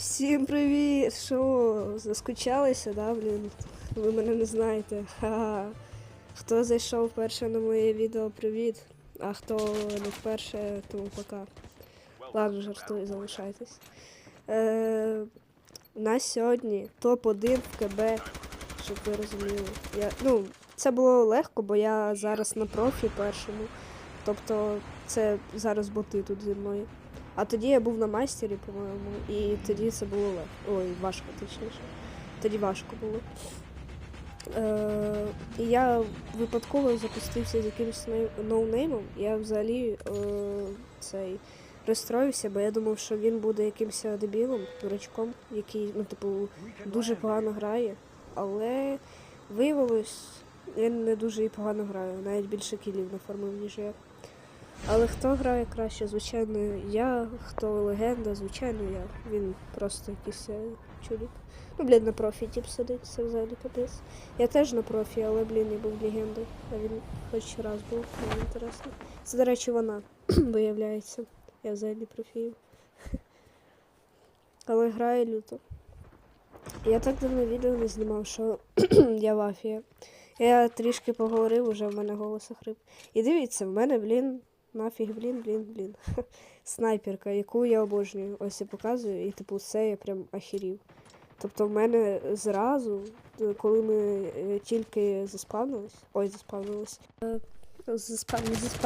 Всім привіт! Що, заскучалися, да, блін? Ви мене не знаєте. Ха-ха. Хто зайшов вперше на моє відео, привіт. А хто не вперше, тому пока. Ладно, жартую, залишайтесь. Е, у нас сьогодні топ-1 в КБ, щоб ви розуміли. Я, ну, це було легко, бо я зараз на профі першому. Тобто це зараз боти тут зі мною. А тоді я був на майстері, по-моєму, і тоді це було легко. Ой, важко точніше. Тоді важко було. Е, і я випадково запустився з якимось ноунеймом. Я взагалі е, цей розстроївся, бо я думав, що він буде якимось дебілом, дурачком, який, ну, типу, дуже погано грає. Але виявилось, він не дуже і погано грає, навіть більше кілів нафармив, ніж я. Але хто грає краще? Звичайно, я, хто легенда, звичайно, я. Він просто якийсь е, чоловік. Ну, блін, на профі тип сидить, це взагалі капець. Я теж на профі, але, блін, я був легендою. А він хоч раз був, мені інтересно. Це, до речі, вона виявляється. Я взагалі профію. Але грає люто. Я так давно відео не знімав, що я в афія. Я трішки поговорив, уже в мене голос охрип. І дивіться, в мене, блін, нафіг, блін, блін, блін. Снайперка, яку я обожнюю. Ось я показую, і типу все я прям ахірів. Тобто в мене зразу, е, коли ми е, тільки заспавнились, ой, заспавнились, е, заспавнились,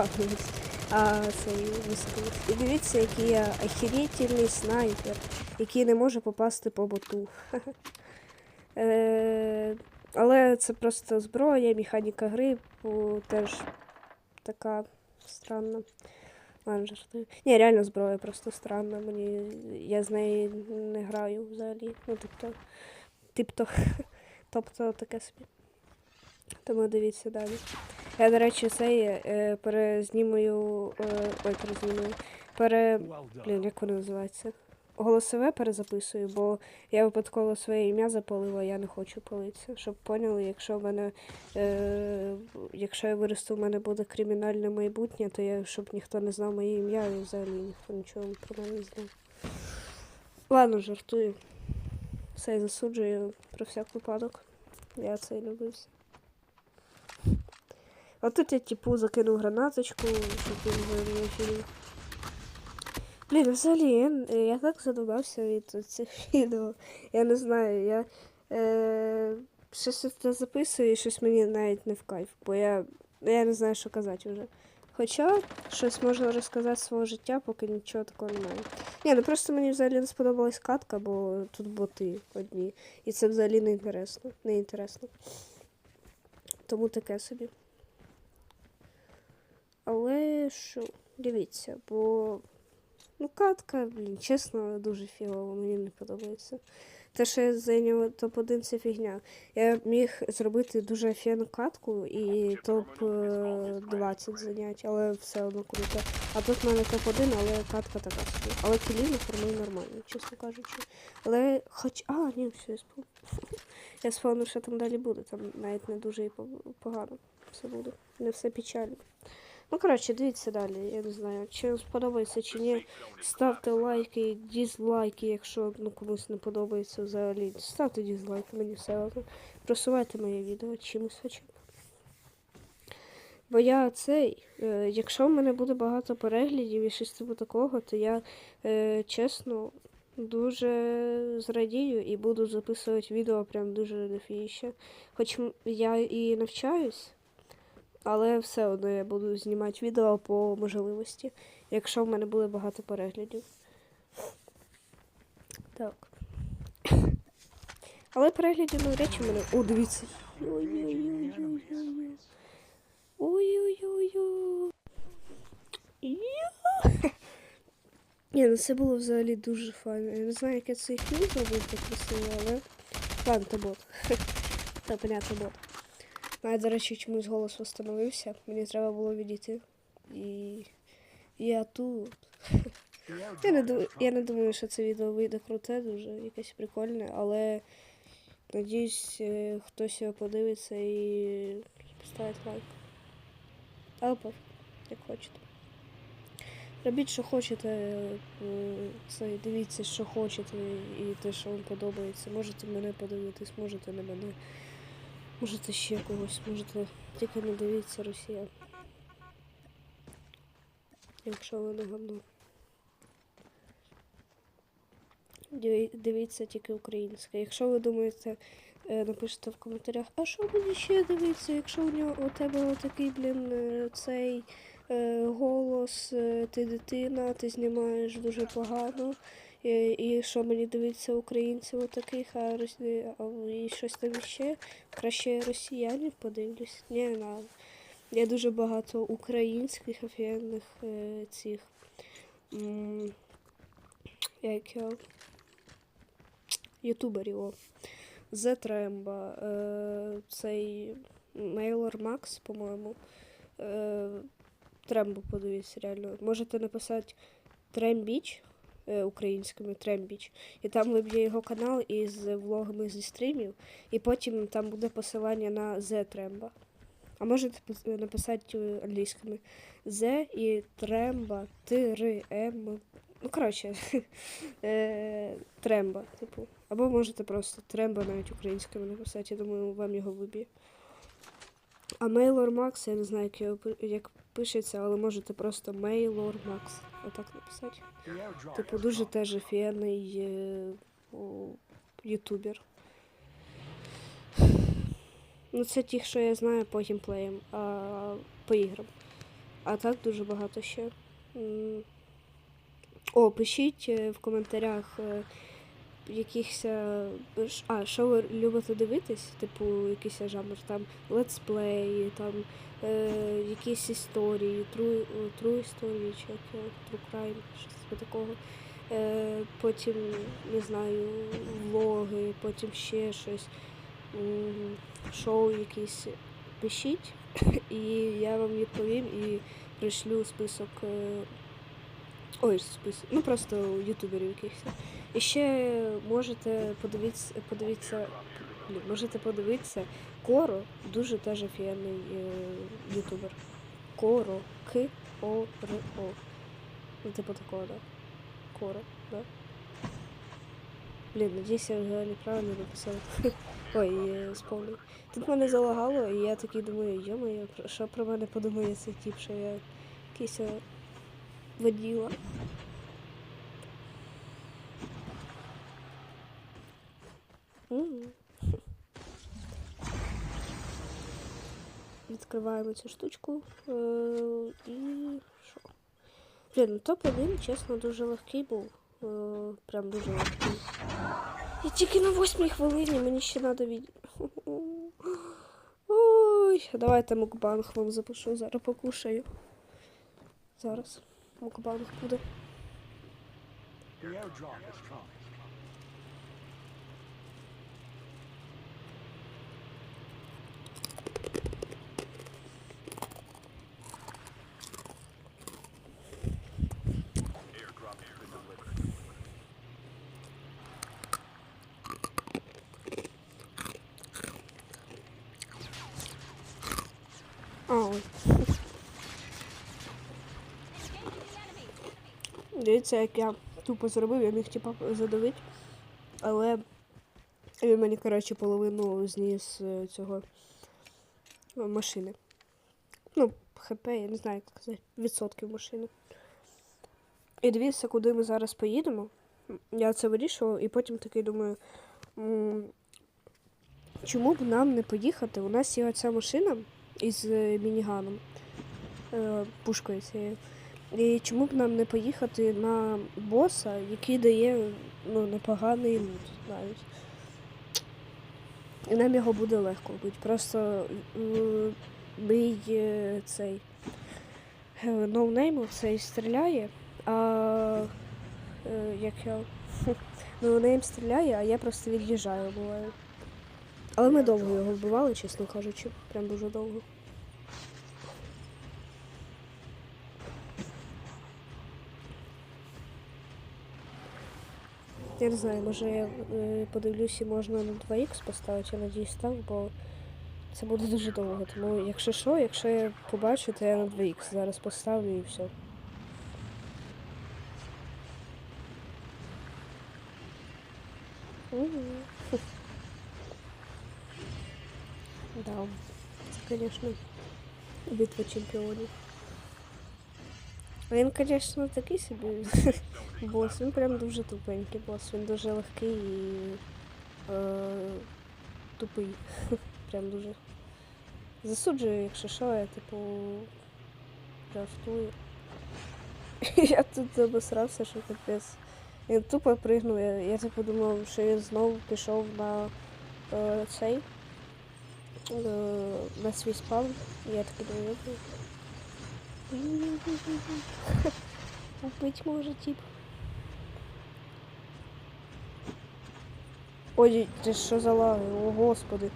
а цей висадились. І дивіться, який я ахірітельний снайпер, який не може попасти по боту. Але це просто зброя, механіка гри, теж така странна. Ладно, жартую. Ні, реально зброя просто странна. Мені я з неї не граю взагалі. Ну, тобто, тобто, тобто таке собі. Тому дивіться далі. Я, до речі, цей е, перезнімую. Е, ой, перезнімую. Пере. Блін, як воно називається? Голосове перезаписую, бо я випадково своє ім'я запалила, я не хочу палитися. Щоб поняли, якщо в мене, е, якщо я виросту, в мене буде кримінальне майбутнє, то я, щоб ніхто не знав моє ім'я і взагалі ніхто нічого про мене не знав. Ладно, жартую. Все я засуджую про всяк випадок. Я це люблю. все. Тут я типу закинув гранаточку, щоб він ефірі. Блін, взагалі, я, я так задумався від цих відео. Я не знаю, я е, щось це записую і щось мені навіть не в кайф, бо я, я не знаю, що казати вже. Хоча щось можна розказати з свого життя, поки нічого такого немає. Ні, ну просто мені взагалі не сподобалась катка, бо тут боти одні. І це взагалі не інтересно. Не інтересно. Тому таке собі. Але що, дивіться, бо Ну, катка, блін, чесно, дуже фігово, мені не подобається. Те, що я зайняв топ-1, це фігня. Я міг зробити дуже офігенну катку і топ-20 занять, але все одно круто. А тут в мене топ-1, але катка така собі. Але кіліну формую нормально, чесно кажучи. Але хоч. А, ні, все, я спав. Я спавнив, що там далі буде. Там навіть не дуже і погано все буде. Не все печально. Ну, коротше, дивіться далі. Я не знаю, чи вам сподобається чи ні. Ставте лайки, дізлайки, якщо ну, комусь не подобається взагалі. Ставте дізлайки, мені все одно. Просувайте моє відео чимось хоча б. Бо я цей, е, якщо в мене буде багато переглядів і щось типу такого, то я е, чесно дуже зрадію і буду записувати відео прям дуже дофіще. Хоч я і навчаюсь. Але все одно я буду знімати відео по можливості, якщо в мене буде багато переглядів. Так. Але переглядів чи в мене. О, дивіться. Ой-ой-ой-ой-ой. Ой-ой-ой-ой. Ні, ну це було взагалі дуже файно. Я не знаю, як я цей фільм зробив так красиво, але. Ладно, то бот. Та понятно, бот. Я, до речі, чомусь голос встановився. Мені треба було відійти. І я тут. Я не, ду- я не думаю, що це відео вийде круте, дуже якесь прикольне, але надіюсь, е, хтось його подивиться і поставить лайк. Пофіг, як хочете. робіть, що хочете, е, це, дивіться, що хочете, і те, що вам подобається. Можете мене подивитись, можете не мене. Можете ще когось, можете тільки не дивіться Росія. Якщо ви не гавно. Дивіться тільки українське. Якщо ви думаєте, е, напишіть в коментарях, а що мені ще дивитися, якщо у нього у тебе отакий, блін, е, цей е, голос, ти дитина, ти знімаєш дуже погано. І, і що мені дивиться українців отаких, а, рос- а і щось там ще. Краще росіянів подивлюсь. Ні, надо. Є дуже багато українських офігенних е, цих. м, Як його? Ютуберів. о. The Тремба, е, цей Мейлор Макс, по-моєму. Е, Трембу подивіться, реально. Можете написати Трембіч е, українськими Трембіч. І там виб'є його канал із влогами зі стрімів, і потім там буде посилання на The Тремба. А можете написати е, англійськими The і Тремба, 3 М. Ну, коротше, е, Тремба, типу. Або можете просто Тремба навіть українськими написати, я думаю, вам його виб'є. А Мейлор Макс, я не знаю, як, його, як пишеться, але можете просто Мейлор Макс. Отак написати. Типу, дуже теж офігенний е, ютубер. Ну, це ті, що я знаю по геймплеям, а по іграм. А так дуже багато ще. О, пишіть е, в коментарях е, якихось. е, А, що ви любите дивитись? Типу, якийсь жанр, там летсплеї, там е, якісь історії, true, true історії, чи як true crime, щось типу такого. Е, потім, не знаю, влоги, потім ще щось, шоу якісь. Пишіть, і я вам відповім і пришлю список. е, Ой, список. Ну просто ютуберів якихось. І ще можете подивитися, подивитися, можете подивитися Коро, дуже теж офігенний е, ютубер. Коро. К О Р О. Ну, типу такого, да. Коро, да. Блін, надіюсь, я взагалі правильно написав. Ой, е, сповнив. Тут мене залагало, і я такий думаю, йо-моє, що про мене подумає цей тіп, що я якийсь е, воділа. Відкриваємо цю штучку. Е, і що? Блін, ну топ-1, чесно, дуже легкий був. Е, прям дуже легкий. І тільки на восьмій хвилині мені ще треба від... Ой, давайте мукбанг вам запишу, зараз покушаю. Зараз мукбанг буде. The airdrop is coming. Airdrop has been delivered. А, ой. Дивіться, як я тупо зробив, я міг типа задавити. Але він мені, коротше, половину зніс е, цього е, машини. Ну, ХП, я не знаю, як сказати, відсотків машини. І дивіться, куди ми зараз поїдемо. Я це вирішував, і потім такий думаю, чому б нам не поїхати? У нас є оця машина із е, мініганом, пушкою цією. І чому б нам не поїхати на боса, який дає ну, непоганий лут навіть. І нам його буде легко бути. Просто е, мій е, цей е, ноунейм цей стріляє, а е, як я. Ноунейм стріляє, а я просто від'їжджаю буває. Але ми довго його вбивали, чесно кажучи. Прям дуже довго. Я не знаю, може я е, подивлюся, можна на 2х поставити, я надіюсь так, бо це буде дуже довго. Тому якщо що, якщо я побачу, то я на 2х зараз поставлю і все. Да, це, звісно, битва чемпіонів. Він, звісно, такий собі бос. Він прям дуже тупенький бос. Він дуже легкий і е, тупий. Прям дуже. Засуджую, якщо що, я типу жартую. Я тут обосрався, що капець. Він тупо пригнув. Я, я типу думав, що він знову пішов на е, цей е, на свій спавн. І я такий думаю, Убить може тип. Ой, це що за лаги? О господи.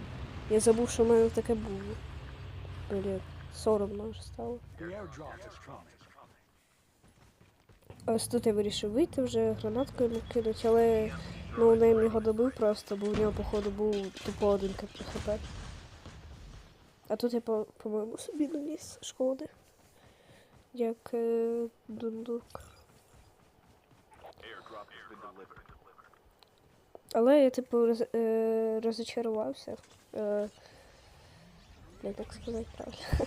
Я забув, що в мене таке було. Блін, соромно аж стало. Ось тут я вирішив вийти вже, гранатку йому але ну, нейм його добив просто, бо у нього, походу, був тупо один хп. А тут я, по- по-моєму, собі наніс шкоди. Як е, дундук. Але я, типу, роз, е, розочарувався. Е, як так сказати правильно.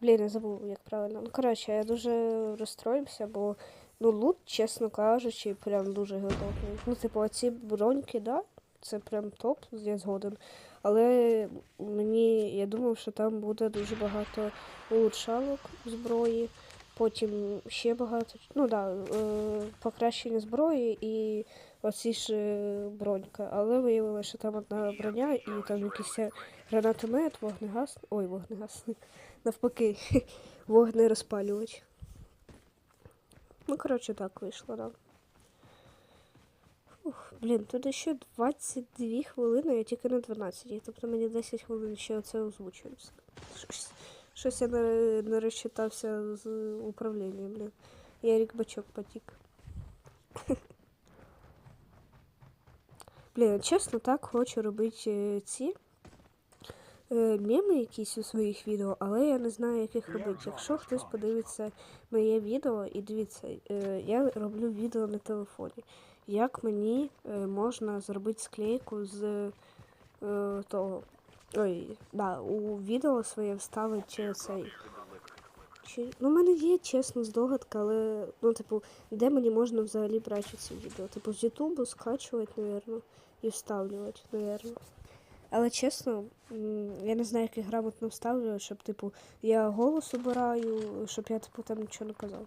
Блін, я забув, як правильно. Ну, коротше, я дуже розстроївся, бо ну, лут, чесно кажучи, прям дуже гидотний. Ну, типу, оці броньки, да, це прям топ, я згоден. Але мені я думав, що там буде дуже багато улучшалок зброї, потім ще багато, ну да, е, покращення зброї і оці ж е, бронька. Але виявилося, що там одна броня і там якийсь гранатомет, вогнегас. Ой, вогнегасник. Навпаки, вогнерозпалювач. Ну, коротше, так вийшло, да. Ух, блін, тут ще 22 хвилини, я тільки на 12. Тобто мені 10 хвилин ще це озвучується. Щось, щось я не, не розчитався з управлінням, блін. Я рік бачок потік. Блін, чесно, так хочу робити е, ці е, меми якісь у своїх відео, але я не знаю, як їх робити. Якщо хтось подивиться моє відео і дивіться, е, я роблю відео на телефоні. Як мені е, можна зробити склейку з е, того. Ой, да, у відео своє вставити цей. Чи... Ну, в мене є чесно здогадка, але ну, типу, де мені можна взагалі брати ці відео? Типу, з Ютубу скачувати, напевно, і вставлювати, напевно. Але чесно, я не знаю, як їх грамотно вставлювати, щоб, типу, я голос обираю, щоб я, типу, там нічого не казав.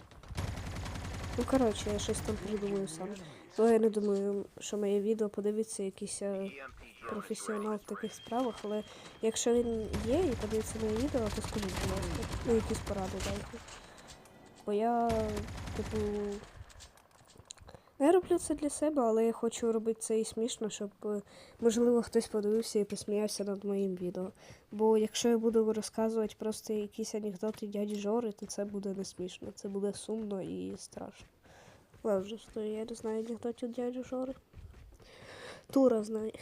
Ну, коротше, я щось там придумаю сам. Ну, я не думаю, що моє відео подивиться якийсь е, професіонал в таких справах, але якщо він є і подивиться моє відео, то скажіть, будь ласка, ну якісь поради дайте. Бо я, типу, я роблю це для себе, але я хочу робити це і смішно, щоб, е, можливо, хтось подивився і посміявся над моїм відео. Бо якщо я буду розказувати просто якісь анекдоти дяді Жори, то це буде не смішно, це буде сумно і страшно. Ладно, що я не знаю анекдотів дяді Жори. Тура знає.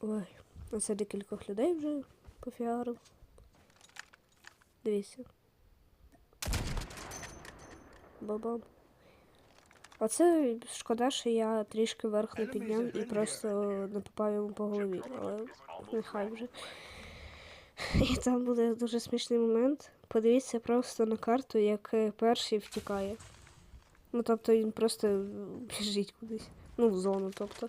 Ой, оце декількох людей вже пофіарив. Дивіться. Бабам. Оце шкода, що я трішки верх не підняв і просто не попав йому по голові, але нехай вже. І там буде дуже смішний момент. Подивіться просто на карту, як е, перший втікає. Ну, тобто він просто біжить кудись. Ну, в зону, тобто.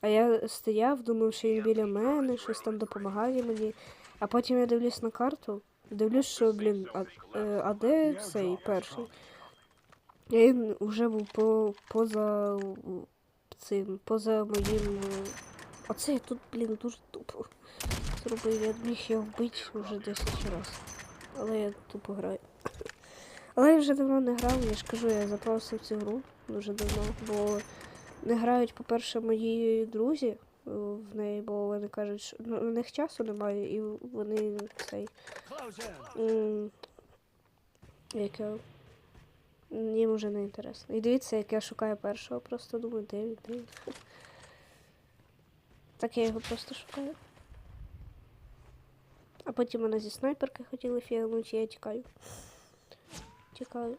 А я стояв, думав, що він біля мене, щось там допомагає мені. А потім я дивлюсь на карту, дивлюсь, що, блін, а, е, а де цей перший? І Він вже був по, поза цим, поза моїм. е, Оце я тут, блін, дуже тупо зробив. Я міг його вбити вже 10 разів. Але я тупо граю. Але я вже давно не грав, я ж кажу, я запався цю гру дуже давно, бо не грають, по-перше, мої друзі в неї, бо вони кажуть, що ну, у них часу немає, і вони цей. Як я. Їм вже не інтересно. І дивіться, як я шукаю першого, просто думаю, де він, де він. Так я його просто шукаю. А потім мене зі снайперки хотіли фігнути, я тікаю. Тікаю.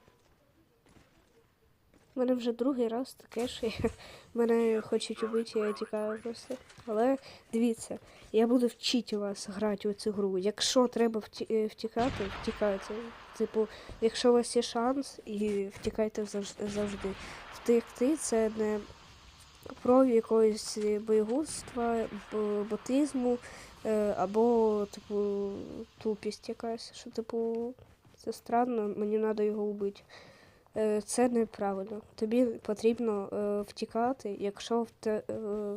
У мене вже другий раз таке, що я, мене хочуть убити, я тікаю просто. Але дивіться, я буду вчити вас грати у цю гру. Якщо треба е, втікати, втікайте. Типу, якщо у вас є шанс, і втікайте завжди. Втекти це не про якогось боєгузтва, ботизму е, або, типу, тупість якась, що, типу, це странно, мені треба його вбити. Е, Це неправильно. Тобі потрібно е, втікати. Якщо в, те, е,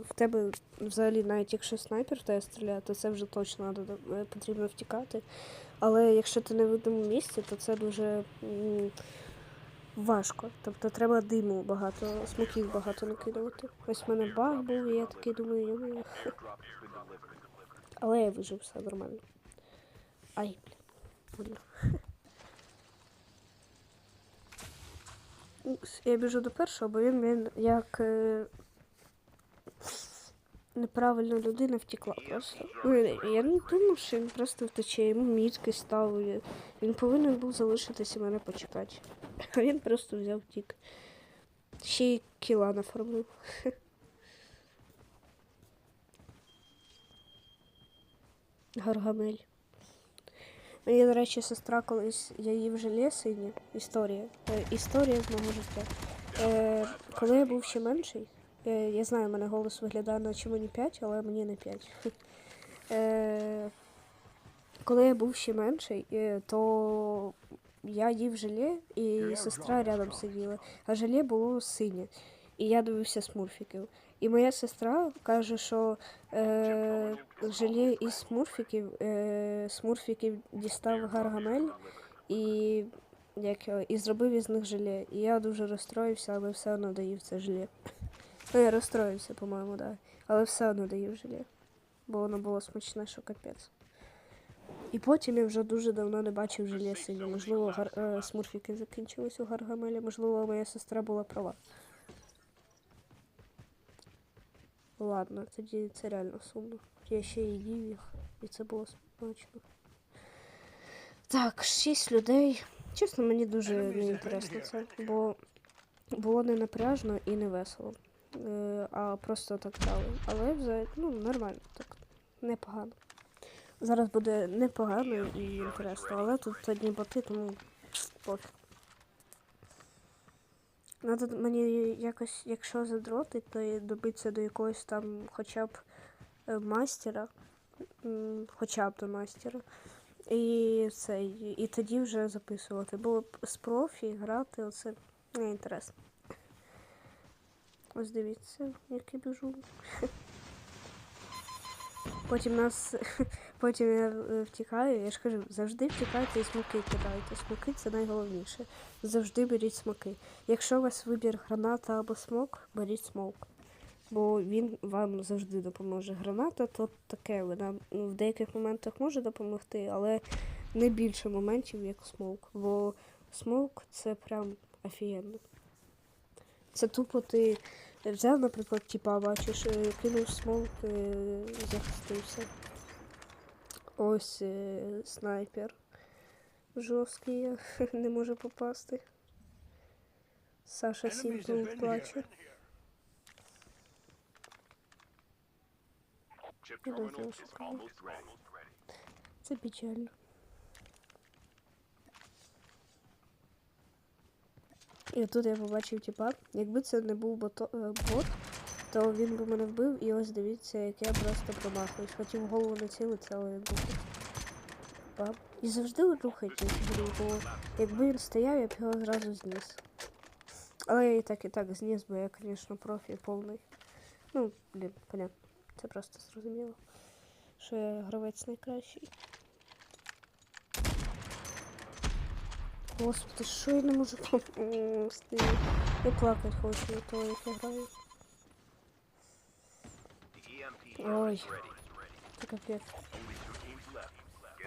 в тебе взагалі, навіть якщо снайпер тебе стріляє, то це вже точно е, потрібно втікати. Але якщо ти не в одному місці, то це дуже важко. Тобто треба диму багато, смоків багато накидувати. Ось в мене баг був, і я такий думаю, але я вижив все нормально. Ай, блін. Я біжу до першого, бо він, він як е, неправильна людина втекла просто. Ну, я- не думав, що він просто втече, йому мітки ставили. Він повинен був залишитися мене почекати. А він просто взяв втік. Ще й кіла нафармив. Гаргамель. Мені, до речі, сестра колись я її вже лісині. Історія. Е, історія з мого життя. Е, коли я був ще менший, е, я знаю, в мене голос виглядає, наче мені 5, але мені не 5. Е, коли я був ще менший, е, то я їв желе, і сестра рядом сиділа. А желе було синє. І я дивився смурфіків. І моя сестра каже, що е, желе із смурфіків, е, смурфіків дістав гаргамель і, як, і зробив із них желе. І я дуже розстроївся, але все одно доїв це желе. Ну, я розстроївся, по-моєму, да. Але все одно доїв желе. Бо воно було смачне, що капець. І потім я вже дуже давно не бачив желе синє. Можливо, гар... е, смурфіки закінчились у гаргамелі, можливо, моя сестра була права. Ладно, тоді це реально сумно. Я ще і їв їх, і це було смачно. Так, шість людей. Чесно, мені дуже не інтересно це, бо було не напряжно і не весело. Е, а просто так грали. Але вже ну, нормально, так, непогано. Зараз буде непогано і інтересно, але тут одні боти, тому пофіг. Надо мені якось, якщо задротить, то і добитися до якогось там хоча б е, мастера, хоча б до мастера. І це, і тоді вже записувати. Бо з профі грати, оце не інтересно. Ось дивіться, як я біжу. Потім нас. Потім я е, втікаю, я ж кажу, завжди втікайте і смоки кидайте. Смоки це найголовніше. Завжди беріть смоки. Якщо у вас вибір граната або смок, беріть смок. Бо він вам завжди допоможе. Граната то таке, вона ну, в деяких моментах може допомогти, але не більше моментів, як смок. Бо смок це прям офігенно. Це тупо ти взяв, наприклад, типа, бачиш, е, кинув смок, е, захистився. Ось е, снайпер. Жорсткий, не може попасти. Саша Сімпл плаче. here. Chip Я не terminal знаю, is що сказати. almost ready. Це печально. І тут я побачив, типа, якби це не був бото, е, бот, то він би мене вбив, і ось дивіться, як я просто промахуюсь. Хотів голову націлитися, але він був. Бам. І завжди рухайтесь бо якби він стояв, я б його зразу зніс. Але я і так, і так зніс, бо я, звісно, профі повний. Ну, блін, понятно. Це просто зрозуміло. Що я гравець найкращий. Господи, що я не можу помогти? Я плакати хочу на того, як граю. Ой, це капець.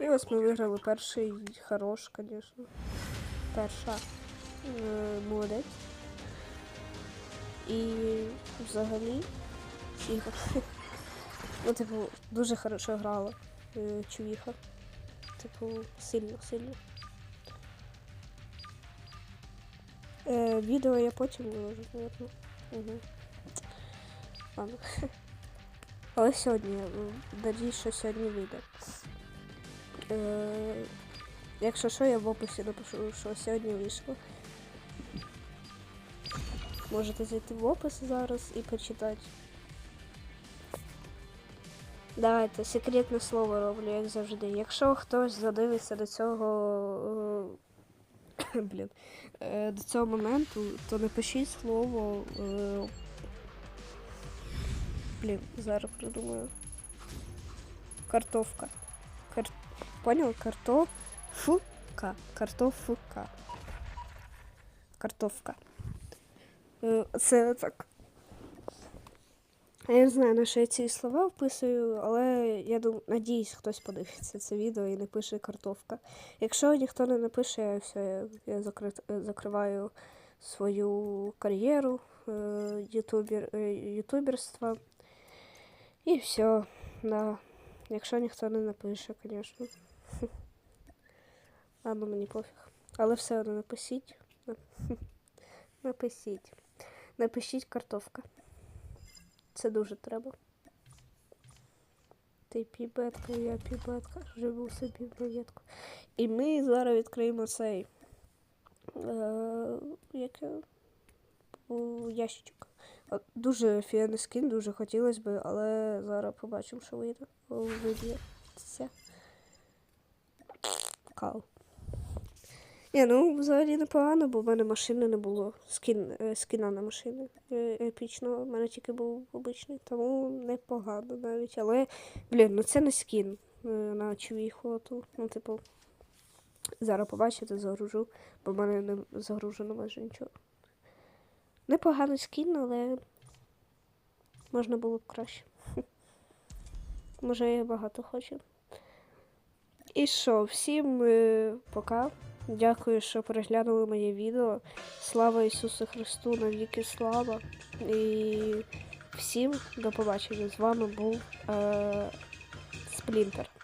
І ось ми виграли перший хорош, звісно. Перша е, молодець. І взагалі Чіха. Ну, типу, дуже хорошо грала е, Чувіха. Типу, сильно, сильно. Е, відео я потім виложу, мабуть. Угу. Ладно. Але сьогодні, ну, надіюсь, що сьогодні вийде. Е, якщо що, я в описі напишу, що сьогодні вийшло. Можете зайти в опис зараз і почитати. Давайте, секретне слово роблю, як завжди. Якщо хтось задивиться до цього. Блін. е, До цього моменту, то напишіть слово. е, Блін, зараз придумаю. Картовка. Кар... Понял? Картофука. Картофука. Картовка. Е, Це так. Я не знаю, на що я ці слова вписую, але я думаю, надіюсь, хтось подивиться це відео і напише картовка. Якщо ніхто не напише, я все, я закри- закриваю свою кар'єру е, ютубер, е, ютуберства. І все, да. Якщо ніхто не напише, звісно. Ладно, мені пофіг. Але все одно напишіть. Напишіть. Напишіть картовка. Це дуже треба. Ти пібетка, я пібетка, живу собі маєтку. І ми зараз відкриємо цей е, як, у ящичок. Дуже фіаний скін, дуже хотілося б, але зараз побачимо, що вийде. Виб'ється. Кал. Ні, ну взагалі непогано, бо в мене машини не було. Скін, е, скіна на машини е, епічного. У мене тільки був обичний, тому непогано навіть. Але, блін, ну це не скін е, на чвіхоту. Ну, типу, зараз побачите, загружу, бо в мене не загружено майже нічого. Непоганий скін, але можна було б краще. Може, я багато хочу. І що, всім пока. Дякую, що переглянули моє відео. Слава Ісусу Христу, навіки слава. І всім до побачення. З вами був е, Сплінтер.